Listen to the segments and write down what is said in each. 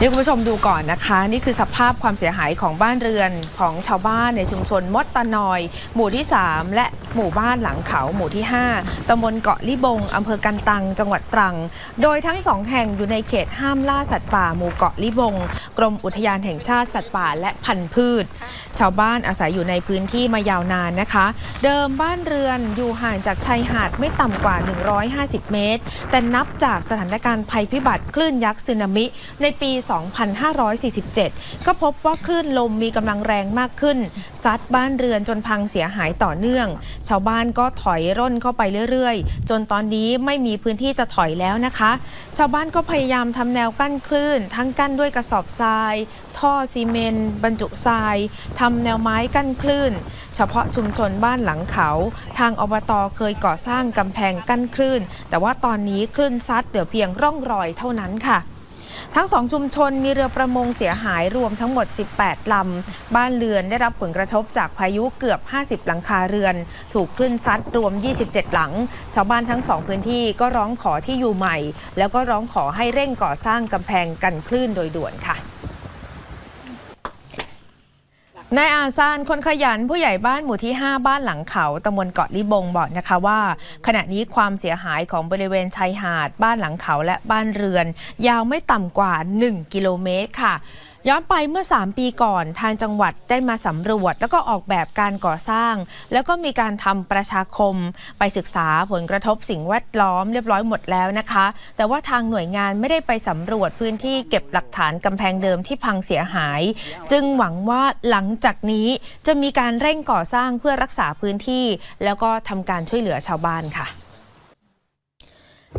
นี่คุณผู้ชมดูก่อนนะคะ นี่คือสภาพความเสียหายของบ้านเรือนของชาวบ้านในชุมชนมดตะนอย หมู่ที่ 3 และ หมู่บ้านหลังเขาหมู่ที่ 5 ตำบลเกาะลิบง อำเภอกันตัง จังหวัดตรัง โดยทั้งสองแห่งอยู่ในเขตห้ามล่าสัตว์ป่าหมู่เกาะลิบง กรมอุทยานแห่งชาติสัตว์ป่าและพันธุ์พืช ชาวบ้านอาศัยอยู่ในพื้นที่มายาวนานนะคะ เดิมบ้านเรือนอยู่ห่างจากชายหาดไม่ต่ำกว่า 150 เมตร แต่นับจากสถานการณ์ภัยพิบัติคลื่นยักษ์สึนามิ ในปี 2547 ก็พบว่าคลื่นลมมีกำลังแรงมากขึ้นซัดบ้านเรือนจนพังเสียหายต่อเนื่องชาวบ้านก็ถอยร่นเข้าไปเรื่อยๆ จนตอนนี้ไม่มีพื้นที่จะถอยแล้วนะคะ ชาวบ้านก็พยายามทำแนวกั้นคลื่น ทั้งกั้นด้วยกระสอบทราย ท่อซีเมนต์บรรจุทรายทำแนวไม้กั้นคลื่น เฉพาะชุมชนบ้านหลังเขา ทางอบตเคยก่อสร้างกำแพงกั้นคลื่น แต่ว่าตอนนี้คลื่นซัดเหลือเพียงร่องรอยเท่านั้นค่ะ ทั้งสองชุมชนมีเรือประมงเสียหายรวมทั้งหมด 18 ลำ บ้านเรือนได้รับผลกระทบจากพายุเกือบ 50 หลังคาเรือน ถูกคลื่นซัดรวม 27 หลัง ชาวบ้านทั้งสองพื้นที่ก็ร้องขอที่อยู่ใหม่ แล้วก็ร้องขอให้เร่งก่อสร้างกำแพงกันคลื่นโดยด่วนค่ะ นายอาซานคนขยันผู้ใหญ่บ้านหมู่ที่ 5 บ้านหลังเขาตำบลเกาะลิบงบอกนะคะว่า ขณะนี้ความเสียหายของบริเวณชายหาด บ้านหลังเขาและบ้านเรือน ยาวไม่ต่ำกว่า 1 กิโลเมตรค่ะ ย้อนไปเมื่อ 3 ปีก่อนทางจังหวัดได้มาสำรวจ แล้วก็ออกแบบการก่อสร้าง แล้วก็มีการทำประชาคม ไปศึกษาผลกระทบสิ่งแวดล้อมเรียบร้อยหมดแล้วนะคะ แต่ว่าทางหน่วยงานไม่ได้ไปสำรวจพื้นที่เก็บหลักฐานกำแพงเดิมที่พังเสียหาย จึงหวังว่าหลังจากนี้จะมีการเร่งก่อสร้างเพื่อรักษาพื้นที่ แล้วก็ทำการช่วยเหลือชาวบ้านค่ะ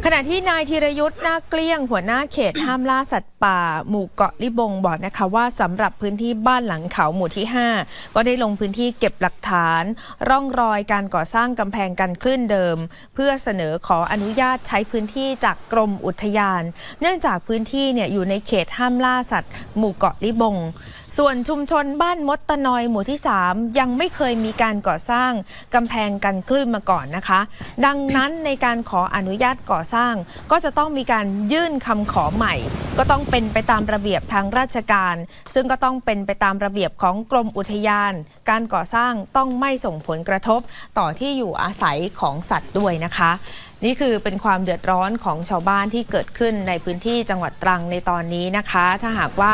ขณะที่นายธีรยุทธ์นาเกลี้ยงหัวหน้าเขตห้ามล่าสัตว์ป่าหมู่เกาะลิบงบอกนะคะว่าสำหรับพื้นที่บ้านหลังเขาหมู่ที่ 5 ก็ได้ลงพื้นที่เก็บหลักฐาน ร่องรอยการก่อสร้างกำแพงกันคลื่นเดิม เพื่อเสนอขออนุญาตใช้พื้นที่จากกรมอุทยาน เนื่องจากพื้นที่เนี่ยอยู่ในเขตห้ามล่าสัตว์ หมู่เกาะลิบง ส่วนชุมชนบ้านมดตะนอยหมู่ที่ 3 ยังไม่เคยมีการก่อสร้างกำแพงกันคลื่นมาก่อนนะคะ ดังนั้นในการขออนุญาตก่อสร้าง ก็จะต้องมีการยื่นคำขอใหม่ ก็ต้องเป็นไปตามระเบียบทางราชการ ซึ่งก็ต้องเป็นไปตามระเบียบของกรมอุทยาน การก่อสร้างต้องไม่ส่งผลกระทบต่อที่อยู่อาศัยของสัตว์ด้วยนะคะ นี่คือเป็นความเดือดร้อนของชาวบ้านที่เกิดขึ้นในพื้นที่จังหวัดตรังในตอนนี้นะคะ ถ้าหากว่า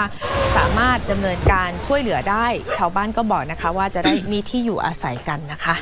สามารถดำเนินการช่วยเหลือได้ ชาวบ้านก็บอกนะคะว่าจะได้มีที่อยู่อาศัยกันนะคะ